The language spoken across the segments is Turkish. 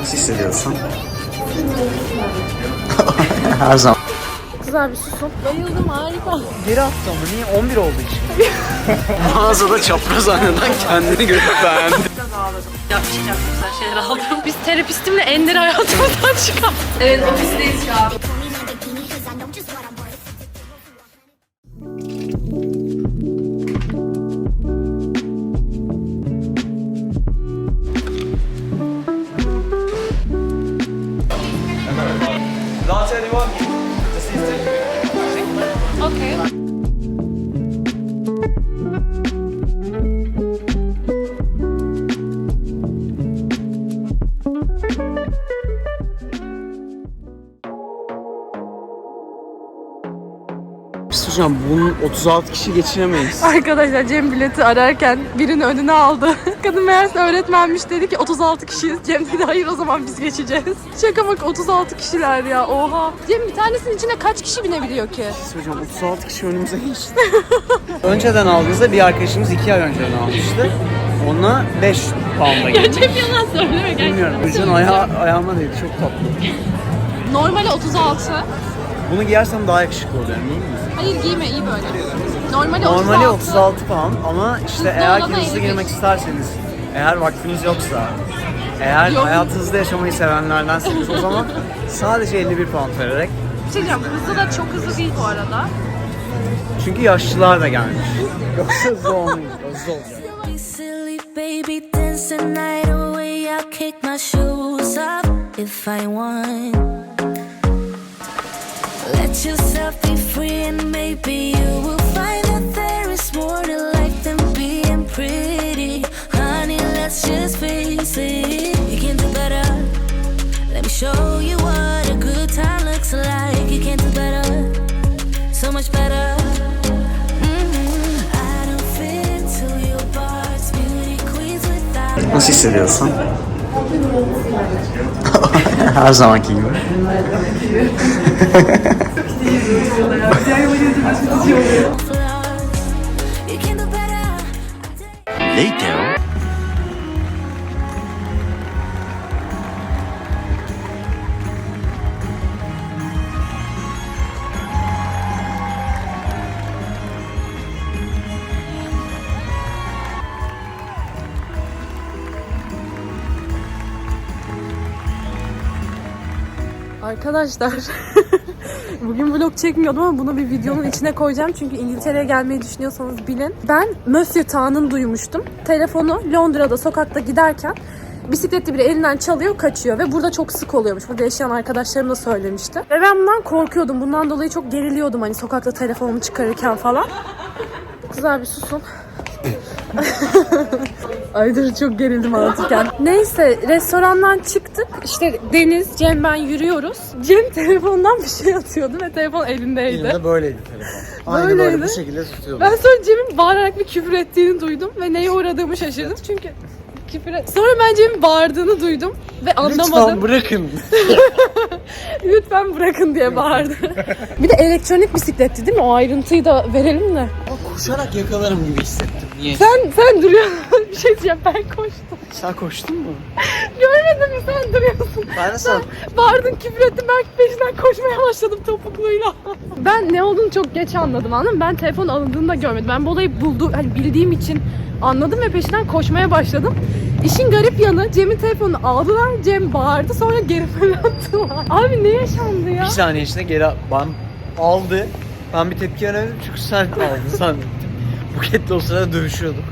Nasıl hissediyorsun? Her zaman. Güzel bir susun. Bayıldım harika. Geri attı ama niye? 11 olduğu için. Mağazada çapraz aynadan kendini görüp beğendi. Yapmayacak güzel şeyler aldım. Biz terapistimle Ender'i hayatımızdan çıkarttık. Evet ofisteyiz şu an. Hocam bunun 36 kişi geçiremeyiz. Arkadaşlar Cem bileti ararken birini önüne aldı. Kadın meğerse öğretmenmiş dedi ki 36 kişiyiz. Cem dedi hayır o zaman biz geçeceğiz. Şaka bak 36 kişiler ya oha. Cem bir tanesinin içine kaç kişi binebiliyor ki? Biz hocam 36 kişi önümüze geçti. önceden aldığımızda bir arkadaşımız 2 ay önceden almıştı. Ona 5 pound'a geldi. Cem yalan söylüyor gerçekten. Bilmiyorum. Ucun aya ayağıma değdi. Çok tatlı. Normali 36. Bunu giyersem daha yakışıklı oluyor değil mi? Hayır giyme iyi böyle. Normali, Normali 36. 36 pound ama işte Hızlı eğer olana ki hızlı 55. girmek isterseniz, eğer vaktiniz yoksa, eğer Yok. hayatı hızlı yaşamayı sevenlerdenseniz o zaman sadece 51 pound vererek Bir şey diyeceğim hızlı da çok hızlı değil bu arada. çünkü yaşlılar da gelmiş. Yoksa hızlı olmayız, hızlı olacak. Be silly, baby, dance the night away. I'll kick my shoes off if I want. Let yourself be free, and maybe you will find that there is more to life than being pretty. Honey, let's just face it. You can do better. Let me show you what a good time looks like. You can do better, so much better. Mhm. I don't fit to your parts, beauty queens without. Nasıl hissediyorsun? Her zamanki gibi. flaws. You can do better. Later. Arkadaşlar bugün vlog çekmiyordum ama bunu bir videonun içine koyacağım çünkü İngiltere'ye gelmeyi düşünüyorsanız bilin. Ben Monsieur Tan'ın duymuştum. Telefonu Londra'da sokakta giderken bisikletli biri elinden çalıyor kaçıyor ve burada çok sık oluyormuş. Burada yaşayan arkadaşlarım da söylemişti. Ve ben bundan korkuyordum. Bundan dolayı çok geriliyordum hani sokakta telefonumu çıkarırken falan. Güzel bir susun. Ay dur çok gerildim anlatırken. Neyse restorandan çıktık. İşte Deniz, Cem ben yürüyoruz. Cem telefondan bir şey atıyordu ve telefon elindeydi. Elimde böyleydi telefon. Aynı böyle Böyleydi. bu şekilde tutuyordum. Ben sonra Cem'in bağırarak bir küfür ettiğini duydum ve neye uğradığımı şaşırdım çünkü küfür et- Sonra ben Cem'in bağırdığını duydum ve anlamadım. Lütfen bırakın. Lütfen bırakın diye bağırdı. bir de elektronik bisikletti değil mi? O ayrıntıyı da verelim de. Koşarak yakalarım gibi hissettim. Niye? Sen sen duruyorsun. bir şey diyeceğim ben koştum. Sen koştun mu? Görmedin mi sen duruyorsun. Ben de sen. Bağırdın küfür ettin ben peşinden koşmaya başladım topukluyla. ben ne olduğunu çok geç anladım anladın mı? Ben telefon alındığını da görmedim. Ben bu olayı buldu, hani bildiğim için anladım ve peşinden koşmaya başladım. İşin garip yanı Cem'in telefonunu aldılar. Cem bağırdı sonra geri fırlattılar. Abi ne yaşandı ya? Bir saniye içinde geri ben aldı. Ben bir tepki veremedim çünkü sen aldın zannettim. Buketle o sırada dövüşüyorduk.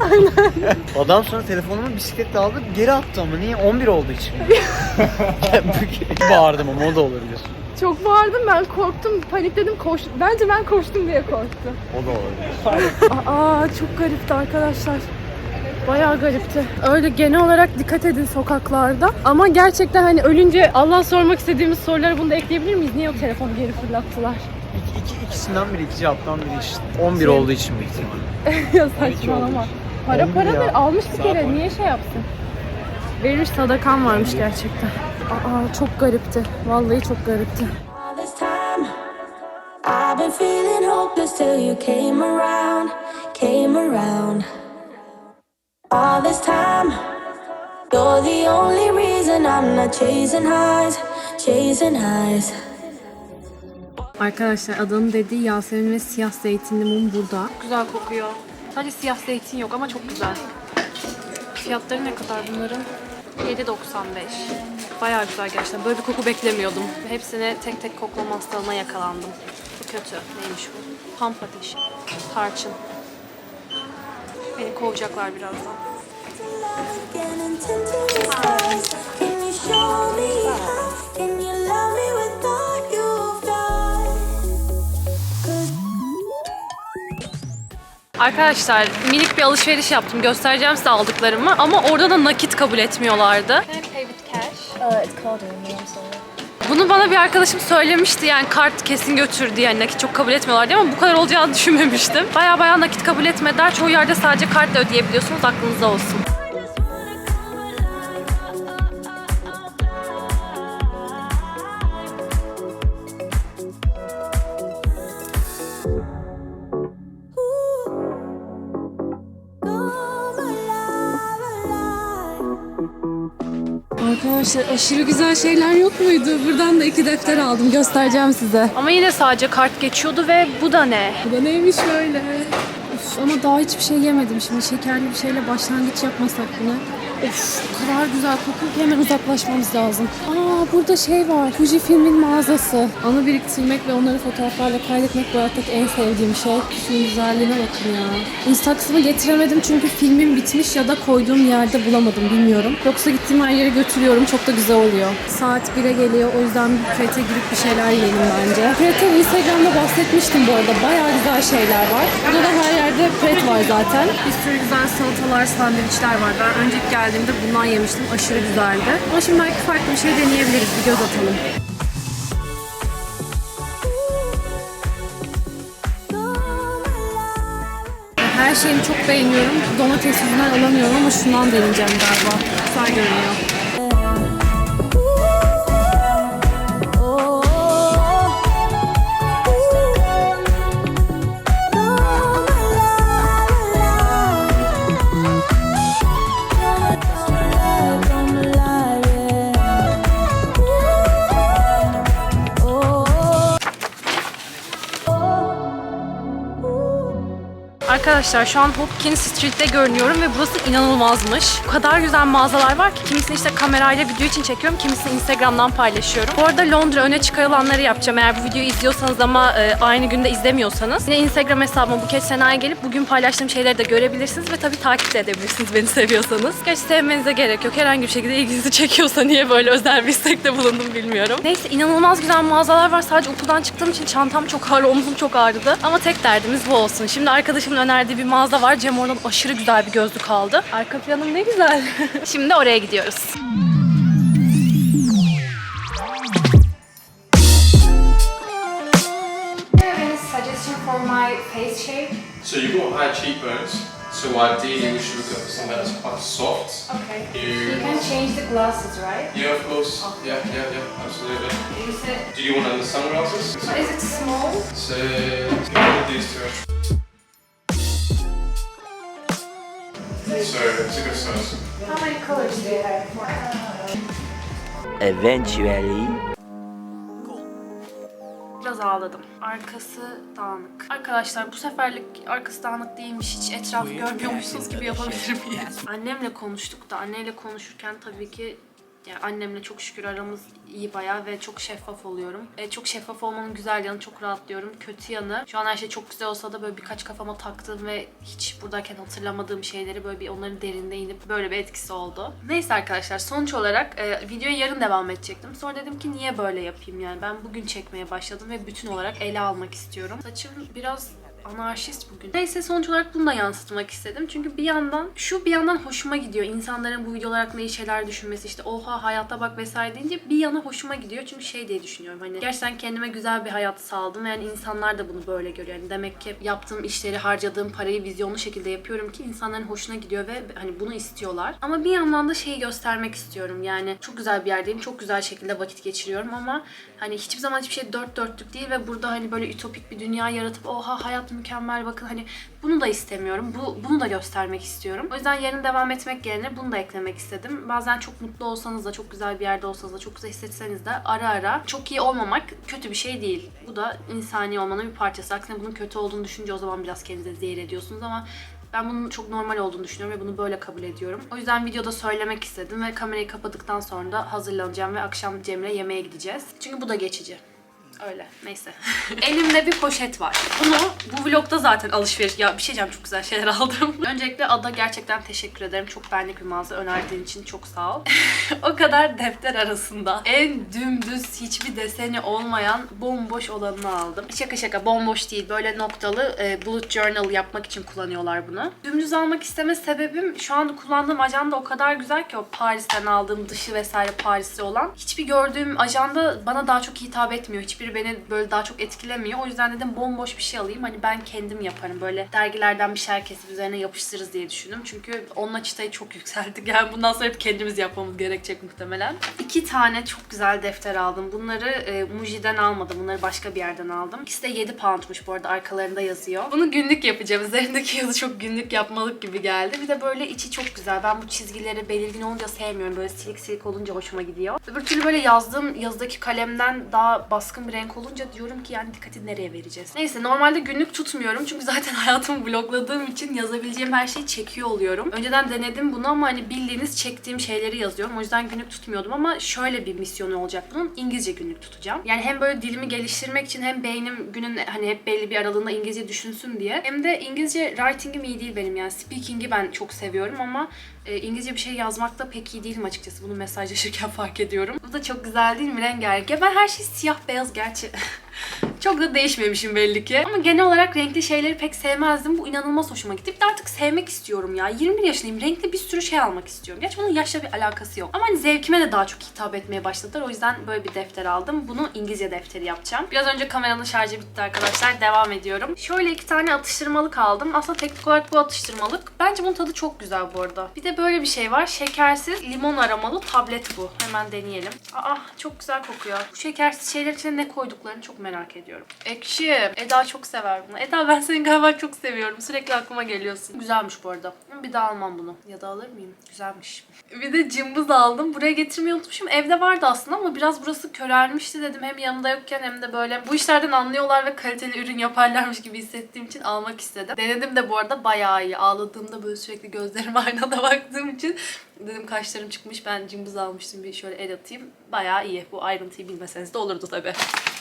Aynen. Adam sonra telefonumu bisikletle aldı geri attı ama niye? 11 olduğu için. Bağırdım ama o da olabilir. Çok bağırdım ben korktum panikledim koştum. Bence ben koştum diye korktum. O da olabilir. Aa çok garipti arkadaşlar. Bayağı garipti. Öyle genel olarak dikkat edin sokaklarda. Ama gerçekten hani ölünce Allah sormak istediğimiz soruları bunu da ekleyebilir miyiz? Niye o telefonu geri fırlattılar? İki, iki, ikisinden biri, iki cevaptan biri işte. 11 olduğu için büyük ihtimalle. ya saçmalama. Para Oldu para ya. ver. Almış bir kere. Niye şey yapsın? Verilmiş sadakan varmış gerçekten. Aa çok garipti. Vallahi çok garipti. All this time, I've been feeling hopeless till you came around, came around. All this time, You're the only reason I'm not chasing highs, chasing highs. Arkadaşlar adanın dediği Yasemin ve siyah zeytinli mum burada. Güzel kokuyor. Sadece siyah zeytin yok ama çok güzel. Fiyatları ne kadar bunların? 7.95. Bayağı güzel gerçekten. Böyle bir koku beklemiyordum. Hepsini tek tek koklama hastalığına yakalandım. Bu kötü. Neymiş bu? Pamp ateşi. Tarçın. Beni kovacaklar birazdan. Can? Can Arkadaşlar minik bir alışveriş yaptım. Göstereceğim size aldıklarımı ama orada da nakit kabul etmiyorlardı. Bunu bana bir arkadaşım söylemişti yani kart kesin götür diye yani nakit çok kabul etmiyorlar diye ama bu kadar olacağını düşünmemiştim. Baya baya nakit kabul etmediler. Çoğu yerde sadece kartla ödeyebiliyorsunuz aklınızda olsun. Arkadaşlar aşırı güzel şeyler yok muydu? Buradan da iki defter aldım. Göstereceğim size. Ama yine sadece kart geçiyordu ve bu da ne? Bu da neymiş böyle? Of, ama daha hiçbir şey yemedim. Şimdi şekerli bir şeyle başlangıç yapmasak bunu. Of o kadar güzel kokuyor ki hemen uzaklaşmamız lazım. Aa burada şey var. Fuji filmin mağazası. Anı biriktirmek ve onları fotoğraflarla kaydetmek bu hayattaki en sevdiğim şey. Şunun güzelliğine bakın ya. Instax'ımı getiremedim çünkü filmim bitmiş ya da koyduğum yerde bulamadım bilmiyorum. Yoksa gittiğim her yere götürüyorum. Çok da güzel oluyor. Saat 1'e geliyor. O yüzden bir Pret'e girip bir şeyler yiyelim bence. Pret'e Instagram'da bahsetmiştim bu arada. Bayağı güzel şeyler var. Burada da her yerde Pret var zaten. Bir sürü güzel salatalar, sandviçler var. Ben önceki geldiğimde bundan yemiştim. Aşırı güzeldi. Ama şimdi belki farklı bir şey deneyebiliriz. Bir göz atalım. Her şeyini çok beğeniyorum. Domates yüzünden alamıyorum ama şundan deneyeceğim galiba. Güzel görünüyor. Arkadaşlar şu an Hopkins Street'te görünüyorum ve burası inanılmazmış. O kadar güzel mağazalar var ki kimisini işte kamerayla video için çekiyorum, kimisini Instagram'dan paylaşıyorum. Bu arada Londra öne çıkarılanları yapacağım. Eğer bu videoyu izliyorsanız ama e, aynı günde izlemiyorsanız. Yine Instagram hesabıma Buket Sena'ya gelip bugün paylaştığım şeyleri de görebilirsiniz ve tabii takip de edebilirsiniz beni seviyorsanız. Gerçi sevmenize gerek yok. Herhangi bir şekilde ilginizi çekiyorsa niye böyle özel bir istekte bulundum bilmiyorum. Neyse inanılmaz güzel mağazalar var. Sadece okuldan çıktığım için çantam çok ağır, omzum çok ağrıdı. Ama tek derdimiz bu olsun. Şimdi arkadaşımın önerdiği bir mağaza var. Cem oradan aşırı güzel bir gözlük aldı. Arka planım ne güzel. Şimdi oraya gidiyoruz. any suggestion for my face shape? So you've got high cheekbones, so ideally we should look at something that's quite soft. Okay. You, You can change the glasses, right? yeah, of course. Yeah, yeah, yeah, absolutely. You said, Do you want the sunglasses? but is it small? So look these two. So it's a good size. How many colors do you have? Eventually. Biraz ağladım. Arkası dağınık. Arkadaşlar bu seferlik arkası dağınık değilmiş. Hiç etrafı görmüyormuşsunuz gibi yapabilir miyiz? Annemle konuştuk da anneyle konuşurken tabii ki yani annemle çok şükür aramız iyi bayağı ve çok şeffaf oluyorum. E, çok şeffaf olmanın güzel yanı çok rahatlıyorum. Kötü yanı şu an her şey çok güzel olsa da böyle birkaç kafama taktığım ve hiç buradayken hatırlamadığım şeyleri böyle bir onların derinde inip böyle bir etkisi oldu. Neyse arkadaşlar sonuç olarak e, videoya yarın devam edecektim. Sonra dedim ki niye böyle yapayım yani ben bugün çekmeye başladım ve bütün olarak ele almak istiyorum. Saçım biraz anarşist bugün. Neyse sonuç olarak bunu da yansıtmak istedim. Çünkü bir yandan şu bir yandan hoşuma gidiyor. İnsanların bu videolar hakkında iyi şeyler düşünmesi işte oha hayatta bak vesaire deyince bir yana hoşuma gidiyor. Çünkü şey diye düşünüyorum hani gerçekten kendime güzel bir hayat sağladım. Yani insanlar da bunu böyle görüyor. Yani demek ki yaptığım işleri harcadığım parayı vizyonlu şekilde yapıyorum ki insanların hoşuna gidiyor ve hani bunu istiyorlar. Ama bir yandan da şeyi göstermek istiyorum. Yani çok güzel bir yerdeyim. Çok güzel şekilde vakit geçiriyorum ama hani hiçbir zaman hiçbir şey dört dörtlük değil ve burada hani böyle ütopik bir dünya yaratıp oha hayat mükemmel bakın hani bunu da istemiyorum. Bu bunu da göstermek istiyorum. O yüzden yarın devam etmek yerine bunu da eklemek istedim. Bazen çok mutlu olsanız da çok güzel bir yerde olsanız da çok güzel hissetseniz de ara ara çok iyi olmamak kötü bir şey değil. Bu da insani olmanın bir parçası. Aksine bunun kötü olduğunu düşünce o zaman biraz kendinize zehir ediyorsunuz ama ben bunun çok normal olduğunu düşünüyorum ve bunu böyle kabul ediyorum. O yüzden videoda söylemek istedim ve kamerayı kapadıktan sonra da hazırlanacağım ve akşam Cemre yemeğe gideceğiz. Çünkü bu da geçici. Öyle. Neyse. Elimde bir poşet var. Bunu bu vlogda zaten alışveriş... Ya bir şey diyeceğim çok güzel şeyler aldım. Öncelikle Ada gerçekten teşekkür ederim. Çok benlik bir mağaza önerdiğin için çok sağ ol. o kadar defter arasında en dümdüz hiçbir deseni olmayan bomboş olanını aldım. Şaka şaka bomboş değil. Böyle noktalı e, bullet journal yapmak için kullanıyorlar bunu. Dümdüz almak isteme sebebim şu anda kullandığım ajanda o kadar güzel ki o Paris'ten aldığım dışı vesaire Paris'te olan. Hiçbir gördüğüm ajanda bana daha çok hitap etmiyor. Beni böyle daha çok etkilemiyor. O yüzden dedim bomboş bir şey alayım. Hani ben kendim yaparım. Böyle dergilerden bir şeyler kesip üzerine yapıştırırız diye düşündüm. Çünkü onunla çıtayı çok yükselttik. Yani bundan sonra hep kendimiz yapmamız gerekecek muhtemelen. İki tane çok güzel defter aldım. Bunları e, Muji'den almadım. Bunları başka bir yerden aldım. İkisi de 7 poundmuş bu arada. Arkalarında yazıyor. Bunu günlük yapacağım. Üzerindeki yazı çok günlük yapmalık gibi geldi. Bir de böyle içi çok güzel. Ben bu çizgileri belirgin olunca sevmiyorum. Böyle silik silik olunca hoşuma gidiyor. Öbür türlü böyle yazdığım yazıdaki kalemden daha baskın bir renk olunca diyorum ki yani dikkati nereye vereceğiz? Neyse normalde günlük tutmuyorum. Çünkü zaten hayatımı vlogladığım için yazabileceğim her şeyi çekiyor oluyorum. Önceden denedim bunu ama hani bildiğiniz çektiğim şeyleri yazıyorum. O yüzden günlük tutmuyordum ama şöyle bir misyonu olacak bunun. İngilizce günlük tutacağım. Yani hem böyle dilimi geliştirmek için hem beynim günün hani hep belli bir aralığında İngilizce düşünsün diye. Hem de İngilizce writing'im iyi değil benim yani. Speaking'i ben çok seviyorum ama e, İngilizce bir şey yazmakta pek iyi değilim açıkçası. Bunu mesajlaşırken fark ediyorum. Bu da çok güzel değil mi? Rengarenk. Ya ben her şey siyah beyaz gerçi. çok da değişmemişim belli ki. Ama genel olarak renkli şeyleri pek sevmezdim. Bu inanılmaz hoşuma gitti. Bir de artık sevmek istiyorum ya. 21 yaşındayım. Renkli bir sürü şey almak istiyorum. Gerçi bunun yaşla bir alakası yok. Ama hani zevkime de daha çok hitap etmeye başladılar. O yüzden böyle bir defter aldım. Bunu İngilizce defteri yapacağım. Biraz önce kameranın şarjı bitti arkadaşlar. Devam ediyorum. Şöyle iki tane atıştırmalık aldım. Aslında teknik olarak bu atıştırmalık. Bence bunun tadı çok güzel bu arada. Bir de böyle bir şey var. Şekersiz limon aromalı tablet bu. Hemen deneyelim. Aa çok güzel kokuyor. Bu şekersiz şeyler içine ne koyduklarını çok merak ediyorum. Ekşi. Eda çok sever bunu. Eda ben seni galiba çok seviyorum. Sürekli aklıma geliyorsun. Güzelmiş bu arada. Bir daha almam bunu. Ya da alır mıyım? Güzelmiş. Bir de cımbız aldım. Buraya getirmeyi unutmuşum. Evde vardı aslında ama biraz burası körelmişti dedim. Hem yanımda yokken hem de böyle bu işlerden anlıyorlar ve kaliteli ürün yaparlarmış gibi hissettiğim için almak istedim. Denedim de bu arada bayağı iyi. Ağladığımda böyle sürekli gözlerime aynada baktığım için dedim kaşlarım çıkmış. Ben cımbız almıştım. Bir şöyle el atayım. Bayağı iyi. Bu ayrıntıyı bilmeseniz de olurdu tabii.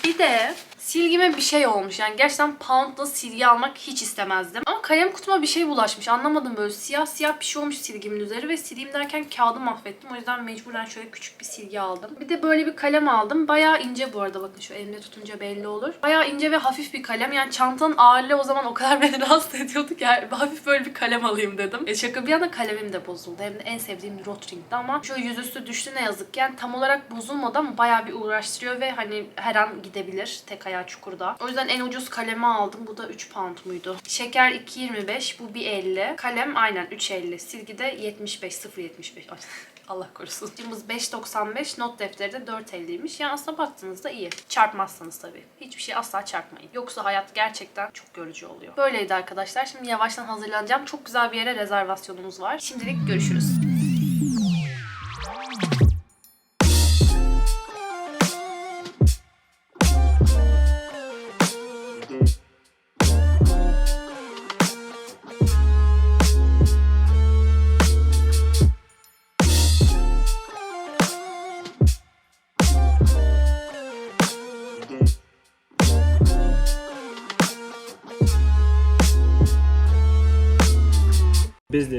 Bir de silgime bir şey olmuş. Yani gerçekten Pound'da silgi almak hiç istemezdim. Ama kalem kutuma bir şey bulaşmış. Anlamadım böyle siyah siyah bir şey olmuş silgimin üzeri ve sileyim derken kağıdı mahvettim. O yüzden mecburen şöyle küçük bir silgi aldım. Bir de böyle bir kalem aldım. Bayağı ince bu arada bakın şu elimde tutunca belli olur. Bayağı ince ve hafif bir kalem. Yani çantanın ağırlığı o zaman o kadar beni rahatsız ediyordu ki yani hafif böyle bir kalem alayım dedim. E şaka bir yana kalemim de bozuldu. Hem de en sevdiğim Rotring'di ama şu yüzüstü düştü ne yazık ki. Yani tam olarak bozulmadı ama bayağı bir uğraştırıyor ve hani her an gidebilir. Tek ayağı çukurda. O yüzden en ucuz kalemi aldım. Bu da 3 pound muydu? Şeker 2.25. Bu 1.50. Kalem aynen 3.50. Silgi de 75. 0.75. Ay, Allah korusun. Cımbız 5.95. Not defteri de 4.50'ymiş. Yani aslında baktığınızda iyi. Çarpmazsanız tabii. Hiçbir şey asla çarpmayın. Yoksa hayat gerçekten çok yorucu oluyor. Böyleydi arkadaşlar. Şimdi yavaştan hazırlanacağım. Çok güzel bir yere rezervasyonumuz var. Şimdilik görüşürüz.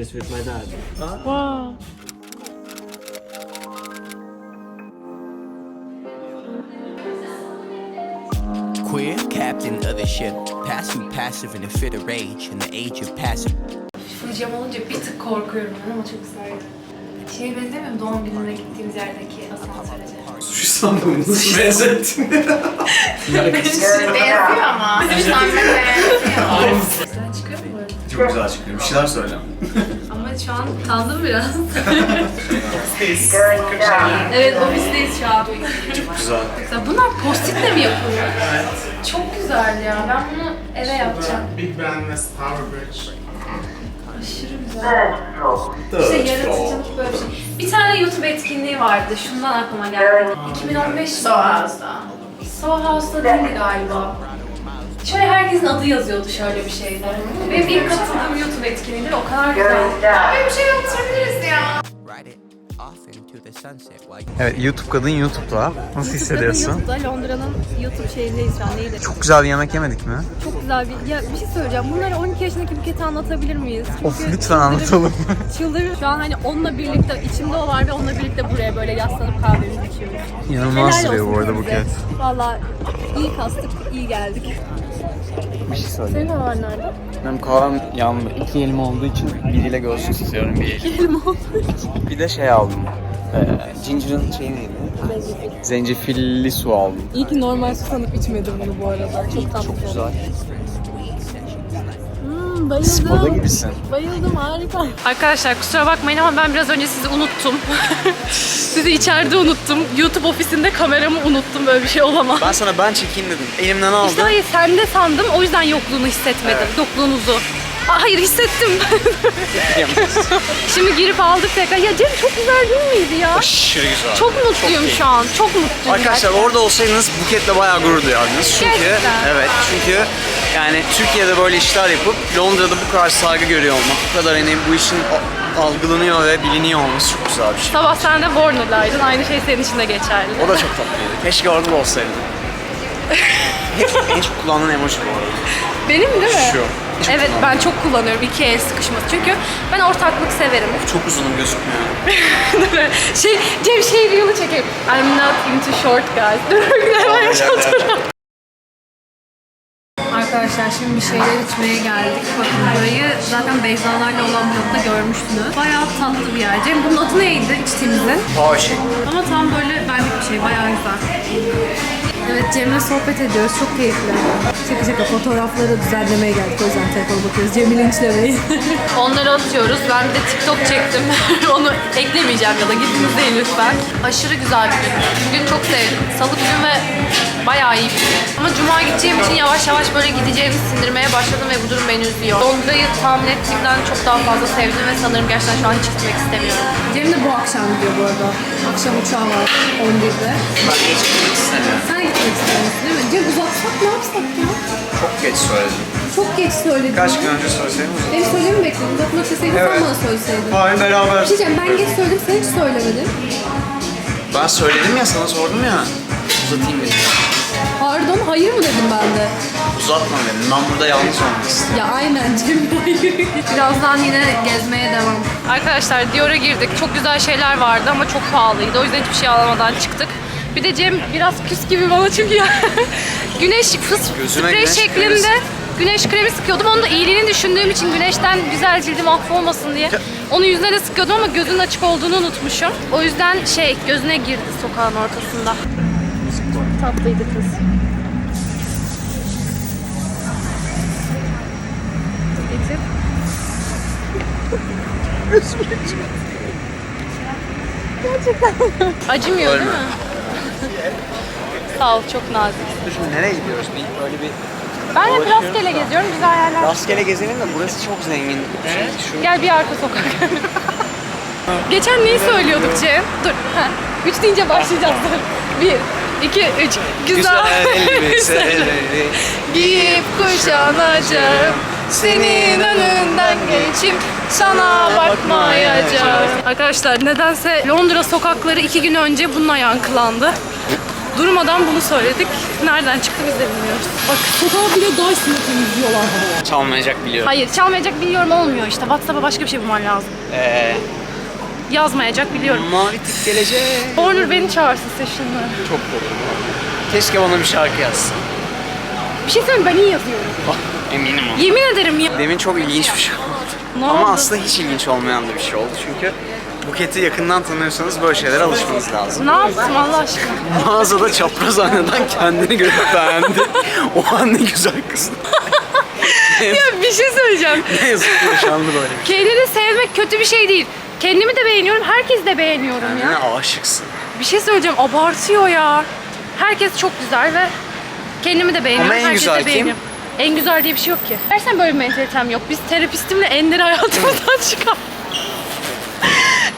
Business with my dad. Wow. Queer captain of the ship, passive passive in a fit of rage in the age of passive. Fırcam olunca bir tık korkuyorum ben ama çok güzel. Şeye benzemiyor mu doğum gününe gittiğimiz yerdeki asansöre? Sushi sandım nasıl benzettin? Benziyor ama. Sanmet benziyor. Çok güzel çıkıyor. Bir şeyler söyle. Ama şu an kaldım biraz. evet ofisteyiz şu an. Çok güzel. Mesela bunlar postitle mi yapılıyor? Çok güzel ya. Ben bunu eve yapacağım. Big Ben ve Tower Bridge. Aşırı güzel. İşte yaratıcılık böyle bir şey. Bir tane YouTube etkinliği vardı. Şundan aklıma geldi. 2015 Sohouse'da. Soho House'da değildi galiba. Şöyle herkesin adı yazıyordu şöyle bir şeyde. Benim ilk katıldığım YouTube etkinliğiydi. O kadar güzel. Böyle bir şey yaptırabiliriz ya. Evet YouTube kadın YouTube'da. Nasıl hissediyorsun? YouTube'da Londra'nın YouTube şeyindeyiz şu an neydi? Çok güzel bir yemek yemedik mi? Çok güzel bir... Ya bir şey söyleyeceğim. Bunları 12 yaşındaki Buket'e anlatabilir miyiz? Of Çünkü lütfen çıldırır- anlatalım. Çıldırır. Şu an hani onunla birlikte içimde o var ve onunla birlikte buraya böyle yaslanıp kahvemizi içiyoruz. İnanılmaz duruyor bu arada. Buket. Valla iyi kastık, iyi geldik. Bir şey söyleyeyim. Senin var nerede? Benim kahvem yandı. İki elim olduğu için biriyle görsün istiyorum bir elim. Elim olduğu için. Bir de şey aldım. Ee, Ginger'ın şeyi neydi? Zencefilli su aldım. İyi ki normal su sanıp içmedim bunu bu arada. Çok tatlı. Çok güzel. Hmm, bayıldım. Spada gibisin. Bayıldım harika. Arkadaşlar kusura bakmayın ama ben biraz önce sizi unuttum. sizi içeride unuttum. YouTube ofisinde kameramı unuttum. Böyle bir şey olamaz. Ben sana ben çekeyim dedim. Elimden aldı. İşte hayır sende sandım. O yüzden yokluğunu hissetmedim. Yokluğunuzu. Aa, hayır hissettim. Şimdi girip aldık tekrar. Ya Cem çok güzel değil miydi ya? Aşırı güzel. Çok mutluyum şu an. Çok mutluyum. Arkadaşlar orada olsaydınız Buket'le bayağı gurur duyardınız. Çünkü Gerçekten. evet çünkü yani Türkiye'de böyle işler yapıp Londra'da bu kadar saygı görüyor olmak, bu kadar hani bu işin a- algılanıyor ve biliniyor olması çok güzel bir şey. Sabah sen de Warner'laydın. Aynı şey senin için de geçerli. O da çok tatlıydı. Keşke orada da olsaydım. en çok kullanılan emoji bu arada. Benim değil mi? Şu. Çok Evet ben çok kullanıyorum iki el sıkışması. Çünkü ben ortaklık severim. Çok uzunum gözükmüyor. şey Cem şey reel'ı çekeyim. I'm not into short guys. Hemen yaşatıyorum. Arkadaşlar şimdi bir şeyler içmeye geldik. Bakın burayı zaten Beyza'larla olan vlogda görmüştünüz. Bayağı tatlı bir yer. Cem bunun adı neydi içtiğimizin? Paşi. Ama tam böyle benlik bir şey. Bayağı güzel. Evet Cem'le sohbet ediyoruz. Çok keyifli. Şaka şaka fotoğrafları düzenlemeye geldik. O yüzden telefona bakıyoruz. Cemil linçlemeyin. Onları atıyoruz. Ben bir de TikTok çektim. Onu eklemeyeceğim ya da gidin izleyin lütfen. Aşırı güzel bir gün. Bugün çok sevdim. Salı günü ve bayağı iyi bir gün. Ama cuma gideceğim için yavaş yavaş böyle gideceğimi sindirmeye başladım ve bu durum beni üzüyor. Londra'yı tahmin ettiğimden çok daha fazla sevdim ve sanırım gerçekten şu an hiç gitmek istemiyorum. Cem de bu akşam gidiyor bu arada. Akşam uçağı var 11'de. Ben geç gitmek istemiyorum. Sen gitmek istiyorsun değil mi? Cem uzatsak ne yapsak ya? Çok geç söyledim. Çok geç söyledin. Kaç gün önce söyleseydim uzatırdım. Benim söylememi bekledin. Uzatmak isteseydin Evet. sen bana söyleseydin. Hayır beraber. Bir şey diyeceğim ben geç söyledim sen hiç söylemedin. Ben söyledim ya sana sordum ya. Uzatayım dedim. Pardon hayır mı dedim ben de. Uzatma dedim. Ben burada yalnız olmak istiyorum. Ya aynen Cem hayır. Birazdan yine gezmeye devam. Arkadaşlar Dior'a girdik. Çok güzel şeyler vardı ama çok pahalıydı. O yüzden hiçbir şey alamadan çıktık. Bir de Cem biraz küs gibi bana çünkü ya. güneş fıs Gözüme sprey güneş şeklinde kremi güneş kremi sıkıyordum. Onu da iyiliğini düşündüğüm için güneşten güzel cildim mahvolmasın diye. Onu yüzüne de sıkıyordum ama gözün açık olduğunu unutmuşum. O yüzden şey gözüne girdi sokağın ortasında. Tatlıydı kız. Getir. Gerçekten. Acımıyor değil mi? Sağ ol, çok nazik. Dur şimdi nereye gidiyoruz? Bir, böyle bir Ben hep Dolaşıyoruz rastgele da. geziyorum, güzel yerler. rastgele gezelim de burası çok zengin. Şu, şu Gel bir arka sokak. Geçen neyi söylüyorduk Cem? Dur. Ha. Üç deyince başlayacağız. Dur. Bir, iki, üç. Güzel. elbiseleri. Giyip kuşanacağım. Senin önünden geçip sana bakmayacağım. Arkadaşlar nedense Londra sokakları iki gün önce bununla yankılandı. Durmadan bunu söyledik. Nereden çıktı biz de bilmiyoruz. Bak sokağı bile Dyson'la temizliyorlar. Çalmayacak biliyorum. Hayır çalmayacak biliyorum olmuyor işte. WhatsApp'a başka bir şey bulman lazım. Ee, Yazmayacak biliyorum. mavi tip gelecek. Warner beni çağırsın session'lara. Çok olur. Keşke bana bir şarkı yazsın. Bir şey söyleyeyim ben iyi yazıyorum. Ah, eminim o. Yemin ederim ya. Demin çok ilginç bir şey oldu. Ne Ama oldu? aslında hiç ilginç olmayan da bir şey oldu. Çünkü Buket'i yakından tanıyorsanız böyle şeylere alışmanız lazım. Ne yaptım Allah aşkına? Mağazada çapraz aynadan kendini görüp beğendi. o an ne güzel kız. Ya bir şey söyleyeceğim. ne yazık ki yaşandı böyle. Kendini sevmek kötü bir şey değil. Kendimi de beğeniyorum, herkes de beğeniyorum ya. Ne aşıksın. Bir şey söyleyeceğim abartıyor ya. Herkes çok güzel ve kendimi de beğeniyorum. Ama en herkes güzel de kim? beğeniyor. En güzel diye bir şey yok ki. Dersen böyle bir mentalitem yok. Biz terapistimle Ender'i hayatımızdan çıkar.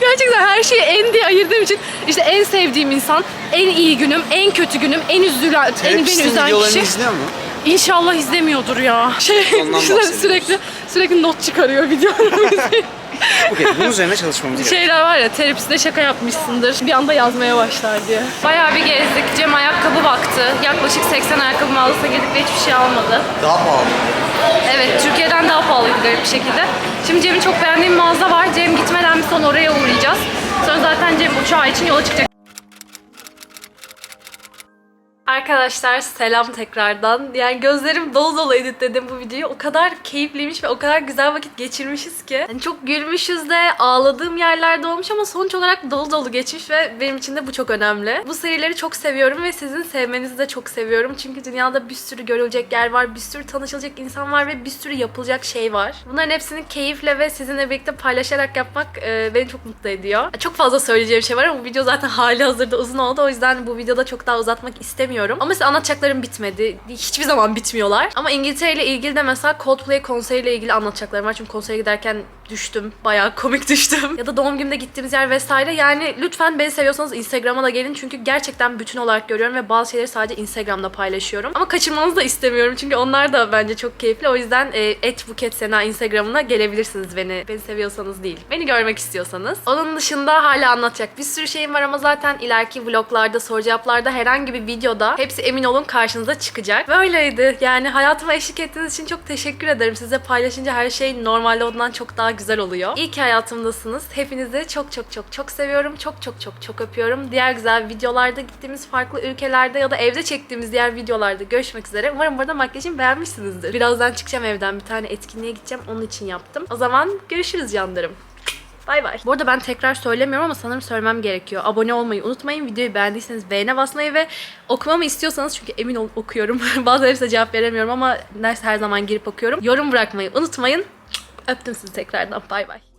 Gerçekten her şeyi en diye ayırdığım için işte en sevdiğim insan, en iyi günüm, en kötü günüm, en üzülen, en beni üzen kişi. izliyor mu? İnşallah izlemiyordur ya. Şey, Ondan düşünsene bahsediyoruz. sürekli sürekli not çıkarıyor videolarımızı. Buket bunun üzerine çalışmamız gerekiyor. Şeyler var ya terapiste şaka yapmışsındır. Bir anda yazmaya başlar diye. Bayağı bir gezdik. Cem ayakkabı baktı. Yaklaşık 80 ayakkabı mağazasına girdik ve hiçbir şey almadı. Daha pahalı. Evet Türkiye'den daha pahalıydı garip bir şekilde. Şimdi Cem'in çok beğendiği bir mağaza var. Cem gitmeden bir sonra oraya uğrayacağız. Sonra zaten Cem uçağı için yola çıkacak. Arkadaşlar selam tekrardan. Yani gözlerim dolu dolu editledim bu videoyu. O kadar keyifliymiş ve o kadar güzel vakit geçirmişiz ki. Yani çok gülmüşüz de ağladığım yerlerde olmuş ama sonuç olarak dolu dolu geçmiş ve benim için de bu çok önemli. Bu serileri çok seviyorum ve sizin sevmenizi de çok seviyorum. Çünkü dünyada bir sürü görülecek yer var, bir sürü tanışılacak insan var ve bir sürü yapılacak şey var. Bunların hepsini keyifle ve sizinle birlikte paylaşarak yapmak e, beni çok mutlu ediyor. Çok fazla söyleyeceğim şey var ama bu video zaten hali hazırda uzun oldu. O yüzden bu videoda çok daha uzatmak istemiyorum. Ama size anlatacaklarım bitmedi. Hiçbir zaman bitmiyorlar. Ama İngiltere ile ilgili de mesela Coldplay konseriyle ilgili anlatacaklarım var. Çünkü konsere giderken düştüm. Bayağı komik düştüm. ya da doğum günümde gittiğimiz yer vesaire. Yani lütfen beni seviyorsanız Instagram'a da gelin. Çünkü gerçekten bütün olarak görüyorum ve bazı şeyleri sadece Instagram'da paylaşıyorum. Ama kaçırmanızı da istemiyorum. Çünkü onlar da bence çok keyifli. O yüzden e, @buketsena Instagram'ına gelebilirsiniz beni. Beni seviyorsanız değil. Beni görmek istiyorsanız. Onun dışında hala anlatacak bir sürü şeyim var ama zaten ileriki vloglarda, soru cevaplarda herhangi bir videoda hepsi emin olun karşınıza çıkacak. Böyleydi. Yani hayatıma eşlik ettiğiniz için çok teşekkür ederim. Size paylaşınca her şey normalde ondan çok daha güzel oluyor. İyi ki hayatımdasınız. Hepinizi çok çok çok çok seviyorum. Çok çok çok çok öpüyorum. Diğer güzel videolarda gittiğimiz farklı ülkelerde ya da evde çektiğimiz diğer videolarda görüşmek üzere. Umarım burada makyajımı beğenmişsinizdir. Birazdan çıkacağım evden. Bir tane etkinliğe gideceğim. Onun için yaptım. O zaman görüşürüz canlarım. Bay bay. Bu arada ben tekrar söylemiyorum ama sanırım söylemem gerekiyor. Abone olmayı unutmayın. Videoyu beğendiyseniz beğene basmayı ve okumamı istiyorsanız çünkü emin olun okuyorum. Bazıları hepsine cevap veremiyorum ama neyse her zaman girip okuyorum. Yorum bırakmayı unutmayın. Öptüm sizi tekrardan. Bay bay.